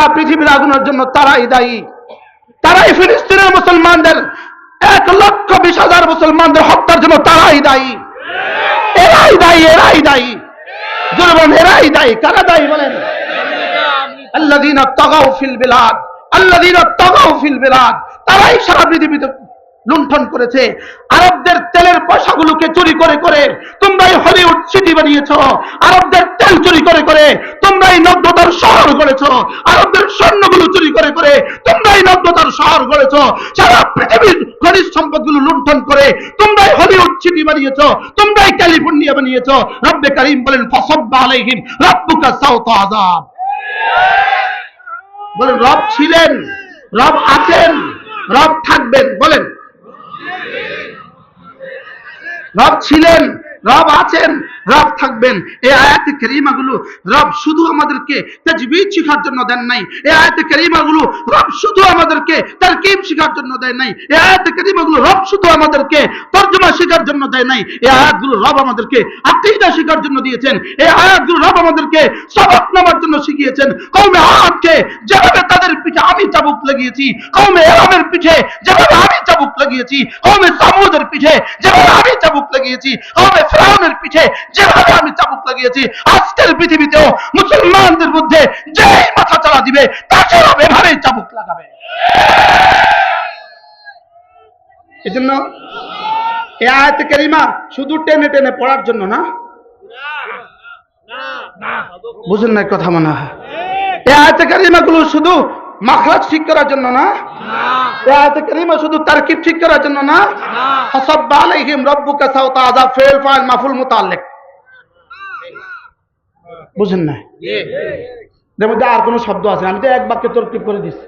সারা পৃথিবীর আগুনের জন্য তারাই দায়ী। তারাই ফিলিস্তিনের মুসলমানদের, এক লক্ষ বিশ হাজার মুসলমানদের হত্যার জন্য তারাই দায়ী। এরাই দায়ী এরাই দায়ী। জনগণ এরাই দায়ী। কারা দায়ী বলেন? আল্লাদিন তগাও ফিল বিলাদ আল্লাদিন তগাও ফিল বিলাদ। তারাই সারা পৃথিবীতে লুণ্ঠন করেছে। আরবদের তেলের পয়সাগুলোকে চুরি করে করে তোমরাই হলিউড সিটি বানিয়েছো। আরবদের তেল চুরি করে করে তোমরাই নব্যতার শহর গড়েছো। আরবদের স্বর্ণগুলো চুরি করে করে তোমরাই নব্যতার শহর গড়েছো। সারা পৃথিবীর খনিজ সম্পদগুলো লুণ্ঠন করে তোমরাই হলিউড সিটি বানিয়েছো। তোমরাই ক্যালিফোর্নিয়া বানিয়েছ। রব্বে করিম বলেন, ফসব্বা আলাইহিম রাব্বুকা সাউতা আযাব। বলেন, রব ছিলেন, রব আছেন, রব থাকবেন। বলেন রব ছিলেন রব আছেন। রব থাকবেন। এই আয়াতে করিমাগুলো রব শুধু আমাদেরকে তাজবিদ শেখার জন্য দেন নাই। এই আয়াতে করিমাগুলো রব শুধু আমাদেরকে তারকিব শেখার জন্য দেয় নাই। এই আয়াতে করিমাগুলো রব শুধু আমাদেরকে তর্জমা শেখার জন্য দেয় নাই। এই আয়াতগুলো রব আমাদেরকে আকীদা শেখার জন্য দিয়েছেন। এই আয়াতগুলো রব আমাদেরকে সবক নেওয়ার জন্য শিখিয়েছেন। কওমে আদকে যেভাবে তাদের পিঠে আমি চাবুক লাগিয়েছি, কওমে এরামের পিঠে যেভাবে আমি চাবুক লাগিয়েছি, কওমে সামুদের পিঠে যেভাবে আমি চাবুক লাগিয়েছি, কওমে ফেরাউনের পিঠে যেভাবে আমি চাবুক লাগিয়েছি আজকের পৃথিবীতেও মুসলমানদের মধ্যে যেই মাথা চালা দিবে তাকে এভাবেই চাবুক লাগাবে। এজন্য এ আয়াতে কারিমা শুধু টেনে টেনে পড়ার জন্য না। বুঝেন না কথা মনে হয়। এই আয়াতে কারিমা গুলো শুধু মাখরাজ ঠিক করার জন্য না। এই আয়াতে কারিমা শুধু তারকিব ঠিক করার জন্য না। হাসাব্বা আলাইহিম রাব্বুকা সাওতা আযাব ফেল ফাইল মাফুল মুতাআল্লিক বুঝেন না? এর মধ্যে আর কোনো শব্দ আছে? আমি তো এক বাক্যে তরকিব করে দিচ্ছি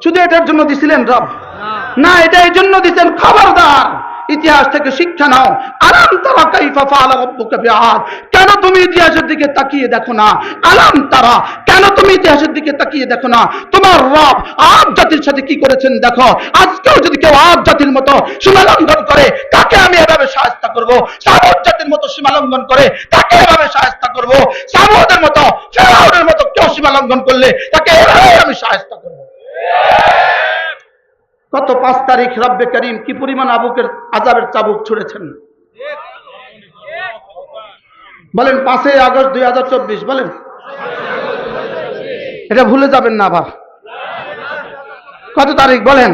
শুধু এটার জন্য দিছিলেন রব? না। এটা এই জন্য দিচ্ছেন খবরদার। ইতিহাস থেকে শিক্ষা নাও। আলাম তারা কাইফা ফাআলা রাব্বুকা বিআদ। কেন তুমি ইতিহাসের দিকে তাকিয়ে দেখো না? আলাম তারা, কেন তুমি ইতিহাসের দিকে তাকিয়ে দেখো না? তোমার রব আদ জাতির সাথে কি করেছেন দেখো। আজকেও যদি কেউ আদ জাতির মতো সীমালঙ্ঘন করে, তাকে আমি এভাবে সাহায্য করব। সামুদ জাতির মতো সীমালঙ্ঘন করে, তাকে এভাবে সাহায্য করব। সামুদের মতো, ফেরাউনের মতো কেউ সীমালঙ্ঘন করলে তাকে এভাবে আমি সাহায্য করব। কত পাঁচ তারিখ রব্বে করিম কি পরিমাণ আবুকের আজাবের চাবুক ছুড়েছেন? বলেন পাঁচই আগস্ট দুই হাজার চব্বিশ, বলেন। এটা ভুলে যাবেন না আবার। কত তারিখ, বলেন।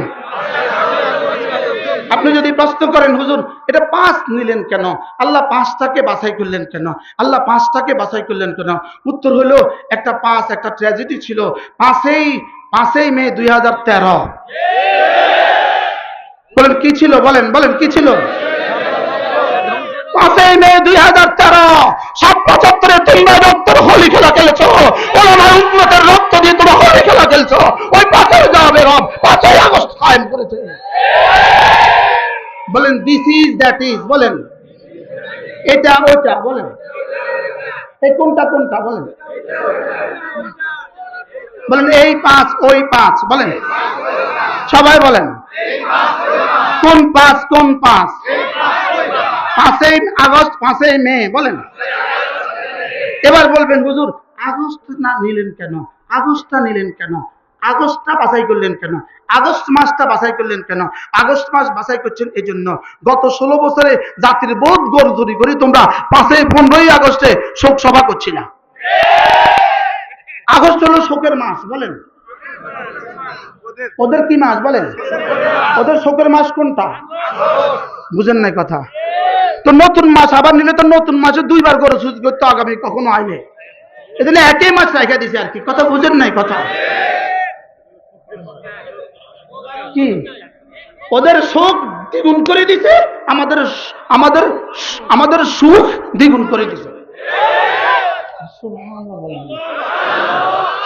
আপনি যদি প্রশ্ন করেন, হুজুর, এটা পাঁচ নিলেন কেন? আল্লাহ পাঁচটাকে বাছাই করলেন কেন? আল্লাহ পাঁচটাকে বাছাই করলেন কেন? উত্তর হলো, একটা পাঁচ, একটা ট্র্যাজেডি ছিল। পাঁচই পাঁচই মে দুই হাজার তেরো। বলেন, কি ছিল? বলেন বলেন, কি ছিল? পাঁচই মে দুই হাজার তেরো সাত পঁচাত্তরে তোমরা রক্তের হোলি খেলা খেলেছো। ওলামা উন্নতের রক্ত দিয়ে তোমরা হোলি খেলা খেলছো। ওই পাঁচই যাবে রব, পাঁচই আগস্ট কায়েম করেছে। বলেন দিস ইজ দ্যাট ইজ বলেন। এটা, ওইটা, বলেন। এই কোনটা কোনটা, বলেন। বলেন, এই পাঁচ, ওই পাঁচ। বলেন। সবাই বলেন, কোন পাঁচ কোন পাঁচ? পাঁচই আগস্ট, পাঁচই মে, বলেন। এবার বলবেন, হুজুর, আগস্ট না নিলেন কেন? আগস্টটা নিলেন কেন? আগস্টটা বাছাই করলেন কেন? আগস্ট মাসটা বাছাই করলেন কেন? আগস্ট মাস বাছাই করছেন এই জন্য গত ষোলো বছরে জাতির বোধ গরজরি করে তোমরা পাঁচই, পনেরোই আগস্টে শোক সভা করছিল। আগস্ট হলো শোকের মাস, বলেন। ওদের কি মাস, বলেন? ওদের শোকের মাস কোনটা? বুঝেন নাই কথা। তো নতুন মাস আবার নিলে তো নতুন মাসে দুইবার করে সুযোগ করতে আগামী কখনো আইলে এজন্য একই মাস রেখে দিছে আর কি, কথা বুঝেন নাই কথা। কি? ওদের সুখ দ্বিগুণ করে দিছে, আমাদের আমাদের আমাদের সুখ দ্বিগুণ করে দিছে।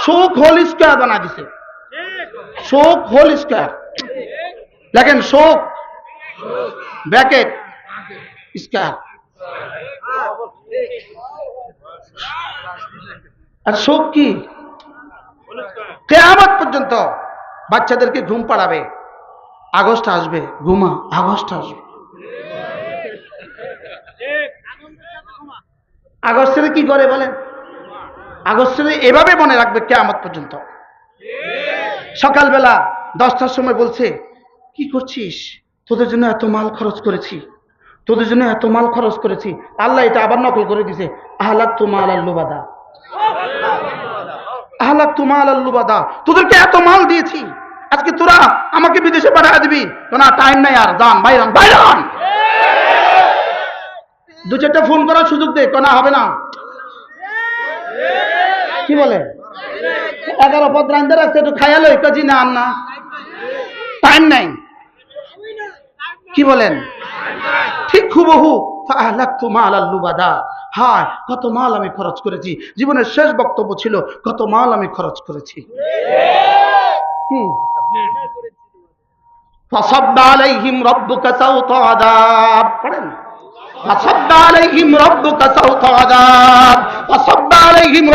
সুখ হোল স্কোয়ার বানা দিছে। শোক হোল স্কোয়ার। দেখেন শোক ব্র্যাকেট, স্কোয়ার। আর শোক কি? কেয়ামত পর্যন্ত বাচ্চাদেরকে ঘুম পাড়াবে। আগস্ট আসবে, ঘুমা, আগস্ট আসবে। আগস্টের কি করে বলেন? আগস্টের এভাবে মনে রাখবে কেয়ামত পর্যন্ত। সকালবেলা দশটার সময় বলছে কি করছিস? তোদের জন্য এত মাল খরচ করেছি। তোদের জন্য এত মাল খরচ করেছি। আল্লাহ এটা আবার নকল করে দিছে আহলাক তোমাল আল্লুবাদা আহলাক তোমাল আল্লুবাদা তোদেরকে এত মাল দিয়েছি। আজকে তোরা আমাকে বিদেশে পাঠিয়ে দিবি? না টাইম নাই আর যান বাইরান বাইরান! দু চারটা ফোন করার সুযোগ দে কেনা হবে না। কি বলে? এগারো পদ রান্ধে রাখছে একটু খাইয়া লই কাজি আন না টাইম নাই। কি বলেন? ঠিক হুবহু। ফাহলাকতু মাল হায়, কত মাল আমি খরচ করেছি। জীবনের শেষ বক্তব্য ছিল, কত মাল আমি খরচ করেছি। হুম ফসব্বা আলাইহিম রব্বুকা সাউত আদাব পড়েন? فصب عليهم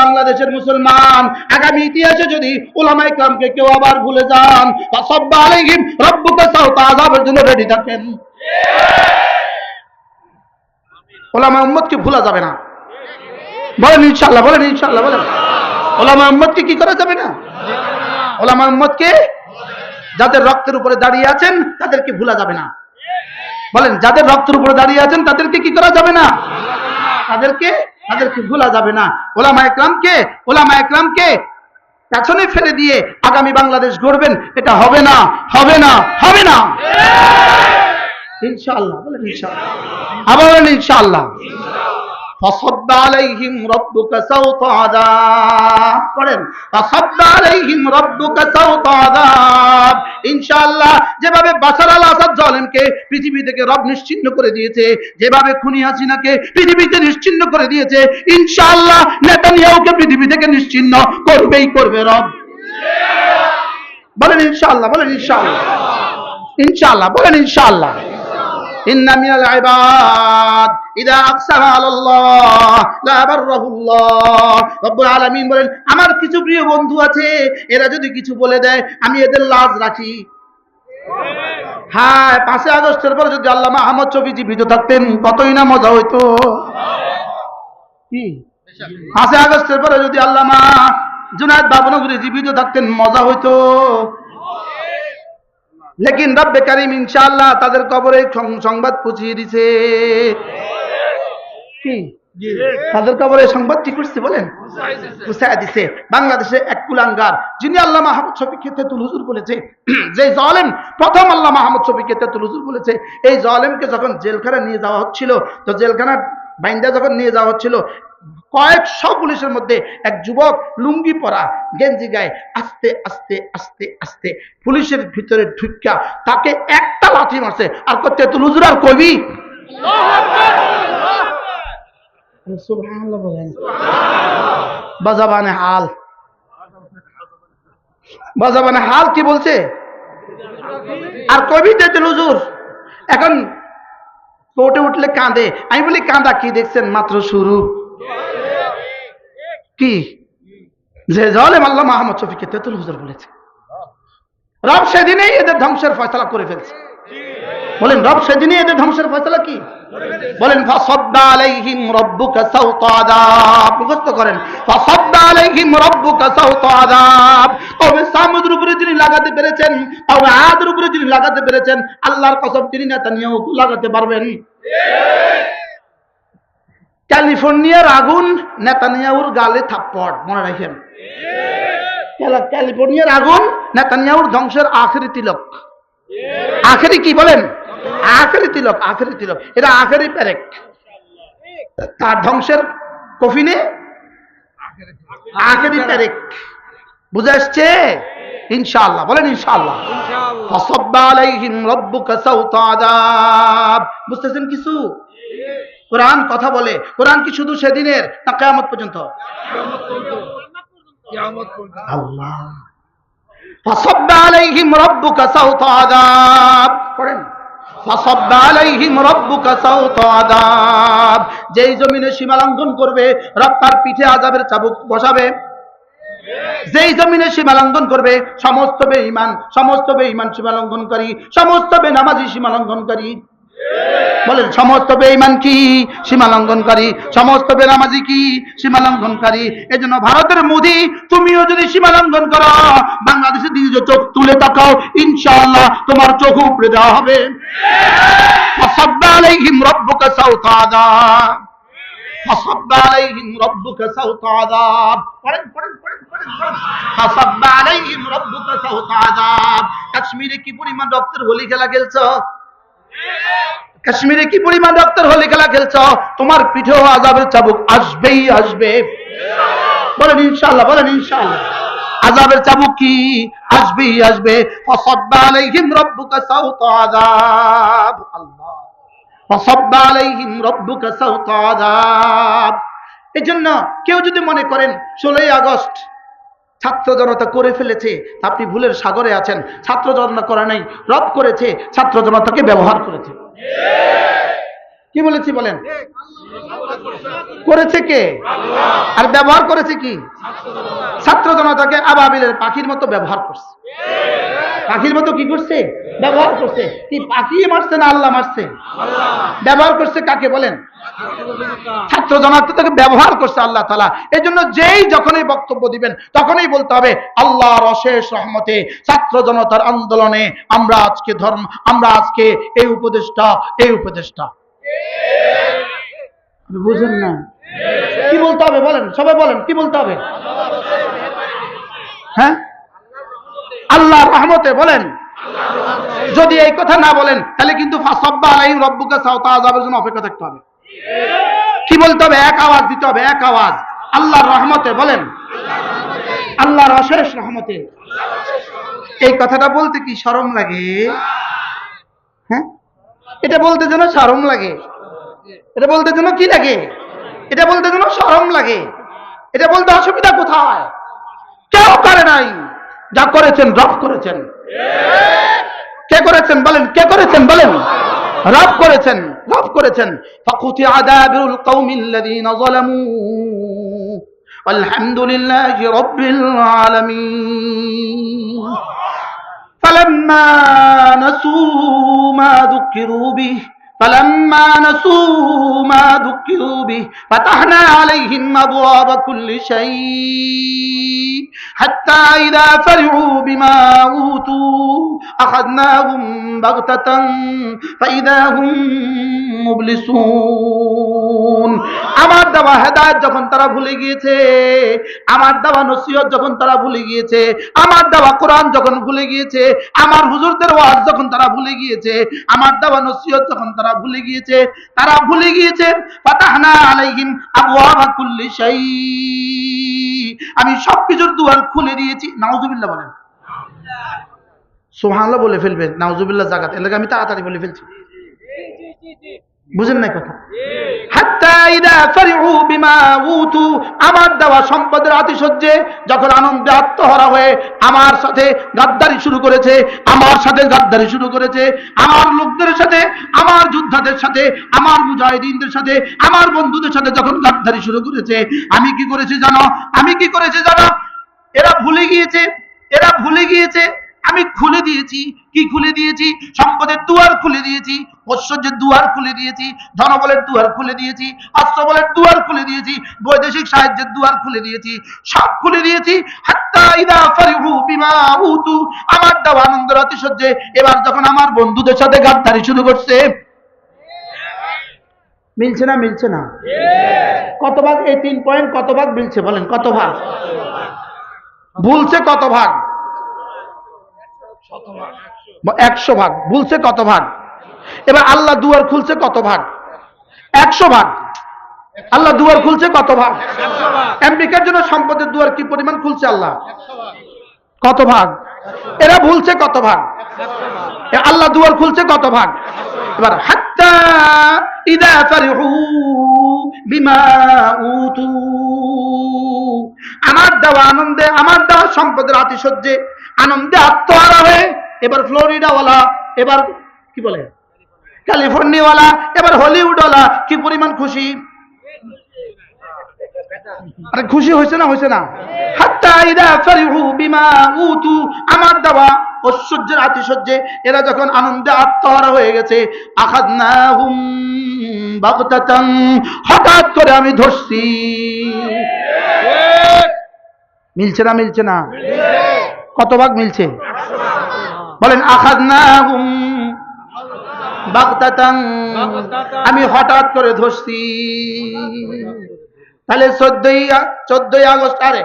বাংলাদেশের মুসলমান আগামী ইতিহাসে যদি কেউ আবার ভুলে যান জন্য রেডি থাকেন। ওলামা উম্মতকে ভোলা যাবে না? বলেন ইনশাল্লাহ বলেন ইনশাআল্লাহ, বলেন। ওলামা কি করা যাবে না? ওলামা উম্মতকে যাদের রক্তের উপরে দাঁড়িয়ে আছেন, তাদেরকে ভুলা যাবে না। বলেন, যাদের রক্তের উপরে দাঁড়িয়ে আছেন, তাদেরকে কি করা যাবে না? তাদেরকে তাদেরকে ভুলা যাবে না। ওলামা একরামকে ওলামা একরামকে পেছনে ফেলে দিয়ে আগামী বাংলাদেশ গড়বেন, এটা হবে না হবে না হবে না। ইনশাআল্লাহ, বলেন ইনশাআল্লাহ। আবার বলেন ইনশাআল্লাহ। فصب عليهم ربك سوط عذاب পড়েন فصب عليهم ربك سوط عذاب ইনশাআল্লাহ যেভাবে বাশার আল আসাদ জালেমকে পৃথিবী থেকে রব নিশ্চিহ্ন করে দিয়েছে যেভাবে খুনি হাসিনাকে পৃথিবীতে নিশ্চিহ্ন করে দিয়েছে ইনশাআল্লাহ নেতানিয়াহুকে পৃথিবী থেকে নিশ্চিহ্ন করবেই করবে রব বলেন ইনশাআল্লাহ বলেন ইনশাআল্লাহ ইনশাআল্লাহ বলেন ইনশাআল্লাহ ইন্না মিনাল ইবাদ, ইদা আলাল্লাহ, লা বাররাহুল্লাহ। রব্বুল আলামিন বলেন, আমার কিছু প্রিয় বন্ধু আছে, এরা যদি কিছু বলে দেয়, আমি এদের লাজ রাখি। হ্যাঁ পাঁচে আগস্টের পরে যদি আল্লামা মাহমদ ছবি জীবিত থাকতেন, কতই না মজা হইতো। পাঁচে আগস্টের পরে যদি আল্লামা জুনায়দ বাবনগুলি জীবিত থাকতেন, মজা হইতো। লেকিন রব্বে কারিম ইনশাআল্লাহ তাদের কবরে সংবাদ পৌঁছিয়ে দিছে। কি? তাদের কবরে সংবাদ কি করছে বলেন? পৌঁছায় দিছে। বাংলাদেশে এক কুলাঙ্গার যিনি আল্লাহ মাহমুদ শফিকে তেতুল হুজুর বলেছে যে জলেম প্রথম আল্লাহ মাহমুদ শফিকে তেতুল হুজুর বলেছে এই জলেমকে যখন জেলখানা নিয়ে যাওয়া হচ্ছিল তো জেলখানা বাইন্দা যখন নিয়ে যাওয়া হচ্ছিল কয়েকশো পুলিশের মধ্যে এক যুবক লুঙ্গি পরা গেঞ্জি গায়ে আস্তে আস্তে আস্তে আস্তে পুলিশের ভিতরে ঢুকা তাকে একটা লাঠি মারছে। আর করতে তুল হুজুর আর কবি? বাজাবানে হাল। বাজাবানে হাল কি বলছে? আর কবি তেতুল হুজুর। এখন কোর্টে উঠলে কাঁদে। আমি বলি, কাঁদা কি দেখছেন? মাত্র শুরু। কি? যে জলে আল্লাহ মাহমদ শফিকে তেতুল হুজুর বলেছে। রব সেদিনেই এদের ধ্বংসের ফয়সলা করে ফেলছে। বলেন, রব সেদিনই এদের ধ্বংসের ফয়সলা কি? বলেন, ফাসাদ্দা আলাইহিম রাব্বুকা মুখস্থ করেন, ফাসাদ্দা আলাইহিম রাব্বুকা সাওতা আযাব। তবে সামুদ্রের উপরে যিনি লাগাতে পেরেছেন তবে আদের উপরে যিনি লাগাতে পেরেছেন, আল্লাহর কসম তিনি নেতানিয়াহুকে লাগাতে পারবেন। ক্যালিফোর্নিয়ার আগুন নেতানিয়াহুর গালে থাপ্পড়, মনে রাখেন। ক্যালিফোর্নিয়ার আগুন নেতানিয়াহুর ধ্বংসের আখেরি তিলক। আখেরি কি বলেন? আখেরি তিলক আখেরি তিলক। এটা আখেরি প্যারেক তার ধ্বংসের কফিনে আখেরি প্যারেক বুঝে আসছে? ইনশাআল্লাহ। বলেন বুঝতেছেন কিছু? কোরআন কথা বলে। কোরআন কি শুধু সেদিনের না কিয়ামত পর্যন্ত? আল্লাহ। ফাসাব্বা আলাইহিম রাব্বুকা পড়েন। যেই জমিনে সীমা লঙ্ঘন করবে, রব তার পিঠে আজাবের চাবুক বসাবে। যেই জমিনে সীমা লঙ্ঘন করবে, সমস্ত বেঈমান সমস্ত বেঈমান সীমা লঙ্ঘনকারী, সমস্ত বেনামাজি সীমা লঙ্ঘনকারী। বলেন, সমস্ত বেইমান কি? সীমা লঙ্ঘনকারী। সমস্ত বেনামাজি কি? সীমা লঙ্ঘনকারী। এই জন্য ভারতের মোদি, তুমিও যদি সীমা লঙ্ঘন করো, বাংলাদেশের দিকে চোখ তুলে তাকাও, ইনশাআল্লাহ তোমার চোখ উপড়ে দেওয়া হবে। পড়েন পড়েন পড়েন কাশ্মীরে কি পরিমাণ রক্তের হোলি খেলা খেলছ? কাশ্মীরে কি পরিমাণ রক্তের হলি খেলা খেলছ? তোমার পিঠে আজাবের চাবুক আসবেই আসবে। বলেন ইনশাল্লাহ বলেন ইনশাল্লাহ আজাবের চাবুক কি? আসবেই আসবে। ফসব্বা আলাইহিম রব্বুকা সাউত আল্লাহ। ফসব্বা রব্বুকা সাউত এজন্য কেউ যদি মনে করেন, ষোলোই আগস্ট ছাত্র জনতা করে ফেলেছে আপনি ভুলের সাগরে আছেন। ছাত্র জনতা করা নাই, রব করেছে, ছাত্র জনতাকে ব্যবহার করেছে। কি বলেছি বলেন? করেছে কে? আর ব্যবহার করেছে কি? ছাত্র জনতাকে আবাবিলের পাখির মতো ব্যবহার করছে। পাখির মতো কি করছে? ব্যবহার করছে। কি পাখি মারছে না আল্লাহ মারছে? ব্যবহার করছে কাকে বলেন? ছাত্র জনতাকে ব্যবহার করছে আল্লাহ তালা এই জন্য যেই যখনই বক্তব্য দিবেন, তখনই বলতে হবে, আল্লাহর অশেষ রহমতে ছাত্র জনতার আন্দোলনে আমরা আজকে ধর্ম, আমরা আজকে এই উপদেশটা এই উপদেশটা বুঝেন না? কি বলতে হবে বলেন, সবাই বলেন, কি বলতে হবে? হ্যাঁ? আল্লাহ রহমতে বলেন। যদি এই কথা না বলেন, তাহলে কিন্তু ফাসাব্বা আলাইহিম রব্বুকা সাওতা আযাবের জন্য অপেক্ষা থাকতে হবে। কি বলতে হবে? এক আওয়াজ দিতে হবে, এক আওয়াজ। আল্লাহর রহমতে বলেন। আল্লাহর অশেষ রহমতে। এই কথাটা বলতে কি শরম লাগে? হ্যাঁ? এটা বলতে যেন শরম লাগে। এটা বলতে যেন কি লাগে? এটা বলতে যেন শরম লাগে। এটা বলতে অসুবিধা কোথায়? কেউ করে নাই। যা করেছেন রফ করেছেন। কে করেছেন বলেন? কে করেছেন বলেন? রফ করেছেন। রব করেছেন ফাকুতি আদাবুল কওমিল্লাযীন যালামু والحمد لله رب العالمين فلما نسوا ما ذكروا به فلما نسوا ما ذكروا به فتحنا عليهم أبواب كل شيء حتى إذا فرحوا بما أوتوا أخذناهم بغتة فإذا هم مبلسون আমার দেওয়া হেদায়ত যখন তারা ভুলে গিয়েছে আমার দেওয়া নসিহত যখন তারা ভুলে গিয়েছে আমার দেওয়া কোরআন যখন ভুলে গিয়েছে আমার হুজুরদের ওয়াজ যখন তারা ভুলে গিয়েছে আমার দেওয়া নসিহত যখন তারা ভুলে গিয়েছে, তারা ভুলে গিয়েছে, ফাতাহনা আলাইহিম আবওয়াবা আমি সবকিছুর দুয়ার খুলে দিয়েছি, নাউজুবিল্লাহ বলেন। সুবহানাল্লাহ বলে ফেলবেন, নাউজুবিল্লাহ জাগাত। এলাকা আমি তাড়াতাড়ি বলে ফেলছি। বুঝেন না কথা? আমার দেওয়া সম্পদের আতিশয্যে যখন আনন্দে আত্মহারা হয়ে আমার সাথে গাদ্দারি শুরু করেছে আমার সাথে গাদ্দারি শুরু করেছে আমার লোকদের সাথে আমার যোদ্ধাদের সাথে আমার মুজাহিদিনদের সাথে আমার বন্ধুদের সাথে যখন গাদ্দারি শুরু করেছে আমি কি করেছি জানো? আমি কি করেছি জানো? এরা ভুলে গিয়েছে এরা ভুলে গিয়েছে আমি খুলে দিয়েছি কি খুলে দিয়েছি? সম্পদের দুয়ার খুলে দিয়েছি ঐশ্বর্যের দুয়ার খুলে দিয়েছি, ধনবলের দুয়ার খুলে দিয়েছি, অস্ত্রবলের দুয়ার খুলে দিয়েছি, বৈদেশিক সাহায্যের দুয়ার খুলে দিয়েছি, সব খুলে দিয়েছি। আমার দেওয়া আনন্দের অতিশয্যে এবার যখন আমার বন্ধুদের সাথে গাদ্দারি শুরু করছে, মিলছে না মিলছে না। কত ভাগ? এই তিন পয়েন্ট কত ভাগ মিলছে বলেন, কত ভাগ? ভুলছে কত ভাগ? একশো ভাগ। ভুলছে কত ভাগ? এবার আল্লাহ দুয়ার খুলছে কত ভাগ? একশো ভাগ। আল্লাহ দুয়ার খুলছে কত ভাগ? আমেরিকার জন্য সম্পদের দুয়ার কি পরিমাণ খুলছে আল্লাহ? কত ভাগ? এরা ভুলছে কত ভাগ? আল্লাহ দুয়ার খুলছে কত ভাগ? এবার আমার দেওয়া আনন্দে, আমার দেওয়া সম্পদের আতিশয্যে আনন্দে আত্মহারা হয়ে এবার ফ্লোরিডাওয়ালা, এবার কি বলে? ক্যালিফোর্নিয়াওয়ালা এবার হলিউডওয়ালা কি পরিমাণ খুশি? আরে খুশি হয়েছে না হয়েছে না? হাত্তা ইদা ফারিহু বিমা উতু, আমার দেওয়া ঐশ্বর্যের আতিশয্যে, এরা যখন আনন্দে আত্মহারা হয়ে গেছে, আখাদনাহুম হঠাৎ করে আমি ধরছি। মিলছে না মিলছে না? কত ভাগ মিলছে? বলেন, আখাদনাহুম আমি হঠাৎ করে ধরছি। তাহলে চোদ্দই চোদ্দই আগস্ট আরে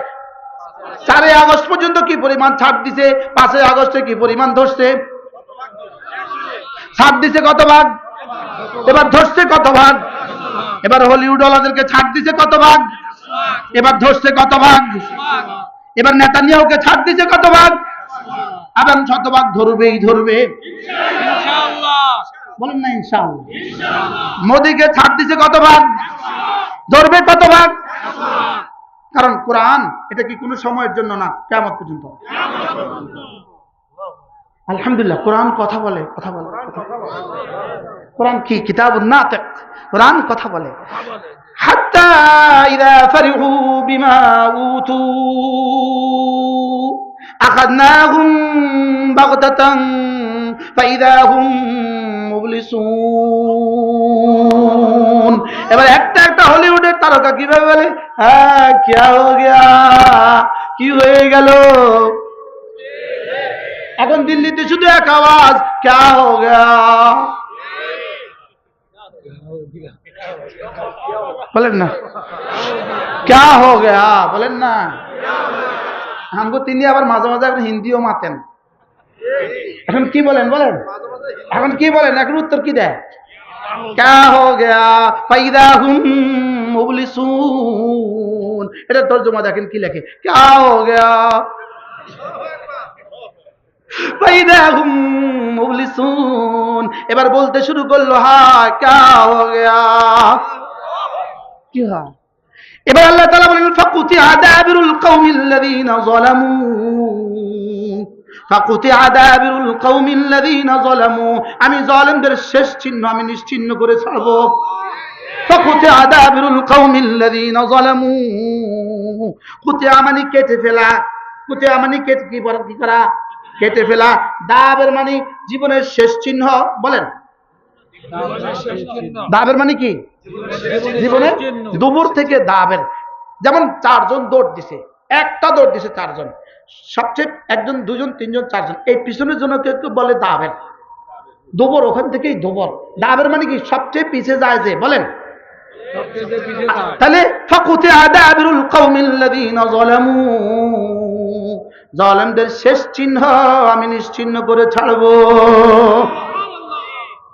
চারই আগস্ট পর্যন্ত কি পরিমাণ ছাড় দিছে? পাঁচই আগস্টে কি পরিমাণ ধরছে? ছাড় দিছে কত ভাগ? এবার ধরছে কত ভাগ? এবার হলিউড ওয়ালাদেরকে ছাড় দিছে কত ভাগ? এবার ধরছে কত ভাগ? এবার নেতানিয়াহুকে ছাড় দিছে কত ভাগ? আবার শতভাগ ধরবেই ধরবে। বলেন না ইনশাল মোদিকে ছাড় দিছে কত ভাগ ধরবে কত ভাগ কারণ কোরআন এটা কি কোনো সময়ের জন্য না কেমন পর্যন্ত। আলহামদুলিল্লাহ কোরআন কথা বলে কথা বলে কোরআন কি? কিতাব না কোরআন কথা বলে। হাত্তা ইদা ফারিহু বিমা উতু। এবার একটা একটা হলিউডের তারকা কীভাবে বলে হ্যাঁ কি হয়ে গেল? এখন দিল্লিতে শুধু এক আওয়াজ ক্যা হো গিয়া? বলেন না। ক্যা হো গিয়া? বলেন না। হাঙ্গু তিনি আবার মাঝে মাঝে এখন হিন্দিও মাতেন। এখন কি বলেন বলেন? এখন কি বলেন? এখন উত্তর কি দেয়? কা হো গেয়া ফাইদা হুম মুবলিসুন। এটা তর্জমা দেখেন কি লেখে? ক্যা হো গেয়া ফাইদা হুম মুবলিসুন। এবার বলতে শুরু করল, হা, ক্যা হো গেয়া। কি হয় এবার আল্লাহ তাআলা বলেন, ফাকুতিআ দাবিরুল কওমিল্লাযীনা যালামু। ফাকুতিআ দাবিরুল কওমিল্লাযীনা যালামু। আমি জালেমদের শেষ চিহ্ন আমি নিশ্চিহ্ন করে ছাড়ব। ফাকুতিআ দাবিরুল কওমিল্লাযীনা যালামু। কুতিআ মানে কেটে ফেলা। কুতিআ মানে কেটে কি করা? কেটে ফেলা। দাবের মানে জীবনের শেষ চিহ্ন। বলেন। দাবের মানে কি? জীবনের দুপুর থেকে দাবের। যেমন চারজন দৌড় দিছে, একটা দৌড় দিছে চারজন। সবচেয়ে একজন, দুজন, তিনজন, চারজন। এই পিছনের জন্য কেউ কেউ বলে দাবের। দুবর ওখান থেকেই দুবর দাবের মানে কি? সবচেয়ে পিছে যায় যে, বলেন। তাহলে, ফাকুতে আদাবিরুল কওমিল্লাযীনা যালামু। জালেমদের শেষ চিহ্ন আমি নিশ্চিহ্ন করে ছাড়বো।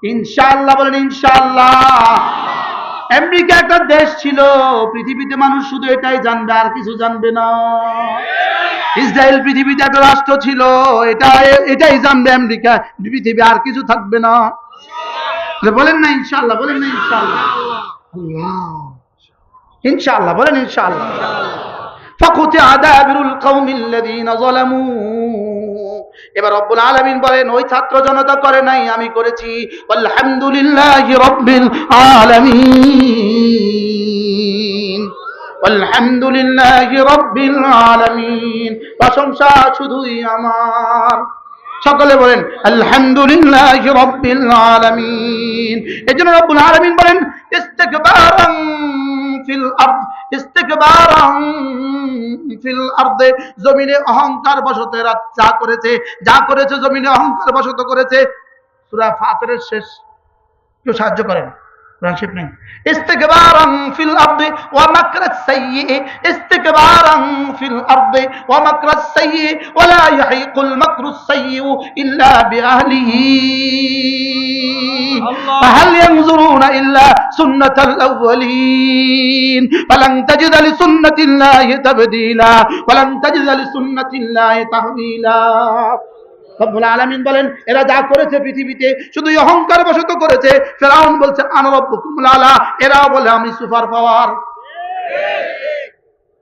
ইনশাআল্লাহ বলেন ইনশাআল্লাহ আমেরিকা একটা দেশ ছিল পৃথিবীতে মানুষ শুধু এটাই জানবে আর কিছু জানবে না ইসরায়েল পৃথিবীতে একটা রাষ্ট্র ছিল এটা এটাই জানবে আমেরিকা পৃথিবী আর কিছু থাকবে না বলেন না ইনশাআল্লাহ বলেন না ইনশাআল্লাহ আল্লাহ ইনশাআল্লাহ বলেন ইনশাআল্লাহ فقطع دابر القوم الذين ظلموا এবার রব্বুল আলামিন বলেন, ওই ছাত্র জনতা করে নাই, আমি করেছি। আলহামদুলিল্লাহি রাব্বিল আলামিন। আলহামদুলিল্লাহি রাব্বিল আলামিন। প্রশংসা শুধুই আমার। সকলে বলেন, আলহামদুলিল্লাহ রব্বিল আলামিন। এজন্য রব্বুল আলামিন বলেন ইস্তিকবারান ফিল জমিনে অহংকার বশত এরা যা করেছে যা করেছে জমিনে অহংকার বশত করেছে, সূরা ফাতিরের শেষ। কেউ সাহায্য করেন? ইস্তিকবারান ফিল আরদি ওয়া মাকরাস সাইয়্যি ইস্তিকবারান ফিল ওয়া মাকরাস সাইয়্যি ওয়া লা ইয়াহিকুল মাকরুস সাইয়্যি ইল্লা বিআহলিহি فهل ينظرون إلا سنة الأولين فلن تجد لسنة الله تبديلا ولن تجد لسنة الله تحويلا রব্বুল আলামিন বলেন এরা যা করেছে পৃথিবীতে শুধু অহংকার বশত করেছে ফেরাউন বলছে আনা রব্বুকুমুল আলা এরাও বলে আমি সুপার পাওয়ার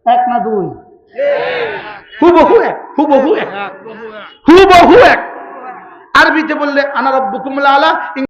এক না দুই হুবহু এক হুবহু এক। আরবিতে বললে আনা রব্বুকুমুল আলা